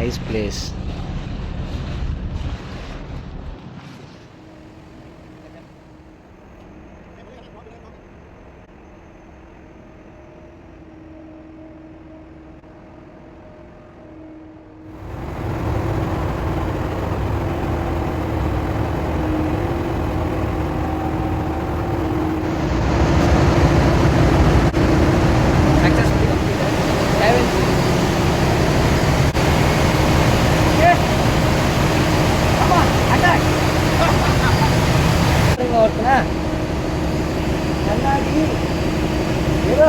nice place. கண்ணாடி. ஏதோ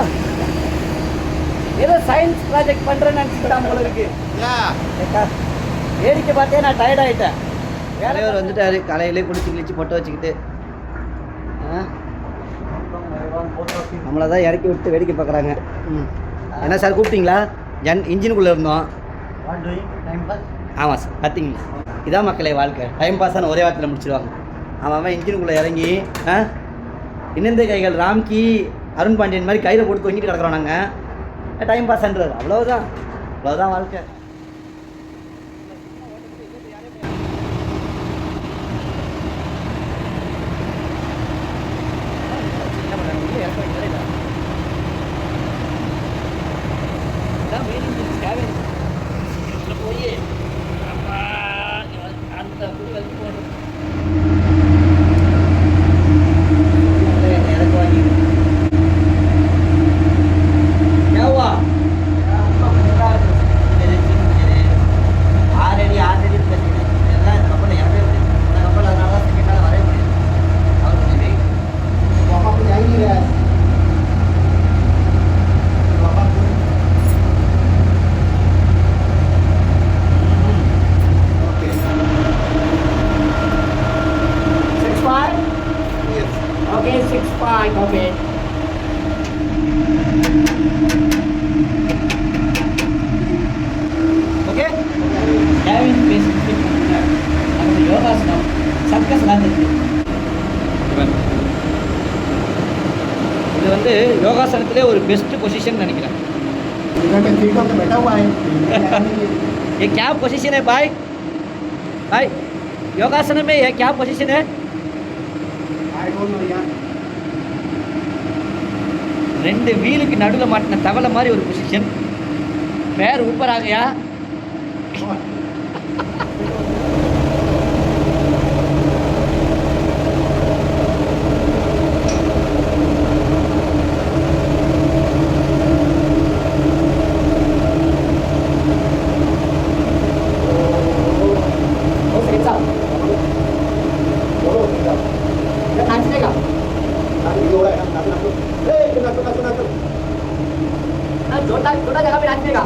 ஏதோ சயின்ஸ் ப்ராஜெக்ட் பண்றேன்னு நினச்சிட்டான் போல இருக்கு ஏக்கா, வேடிக்கை பார்த்தே நான் டயர்ட் ஆயிட்டேன். தலைவர் வந்துட்டாரு. காலையிலே குளிச்சு கிழிச்சு பொட்டை வச்சுக்கிட்டு. நம்மளை தான் இறக்கி விட்டு வேடிக்கை பார்க்குறாங்க. ம். என்ன சார் கூப்பிட்டீங்களா? ஜன் இன்ஜினுக்குள்ளே இருந்தோம். ஆமாம் சார் பார்த்தீங்களா? இதான் மக்களே வாழ்க்கை. டைம் பாஸான ஒரே வாரத்தில் முடிச்சிடுவாங்க அவன் அவன் இன்ஜினுக்குள்ளே இறங்கி ஆ? இன்னெந்த கைகள் ராம்கி அருண் பாண்டியன் மாதிரி கையில் போட்டு தொங்கிட்டு கிடக்குறோம் நாங்கள் டைம் பாஸ்ன்றது அவ்வளோதான் அவ்வளோதான் வாழ்க்கை. போய் அந்த புடி வந்து போகணும் சர்க்கஸ் இருக்கு இது வந்து யோகாசனத்திலே ஒரு பெஸ்ட் பொசிஷன் நினைக்கிறேன் इधर पे सीटों पे बैठा हुआ है ये क्या पोजीशन है भाई भाई योगासन में ये क्या पोजीशन है आई डोंट नो यार ரெண்டு வீலுக்கு நடுவில் மாட்டின தவளை மாதிரி ஒரு பொசிஷன் பேர் ஊப்பர் जोरदार छोटा जगह पे नाचेगा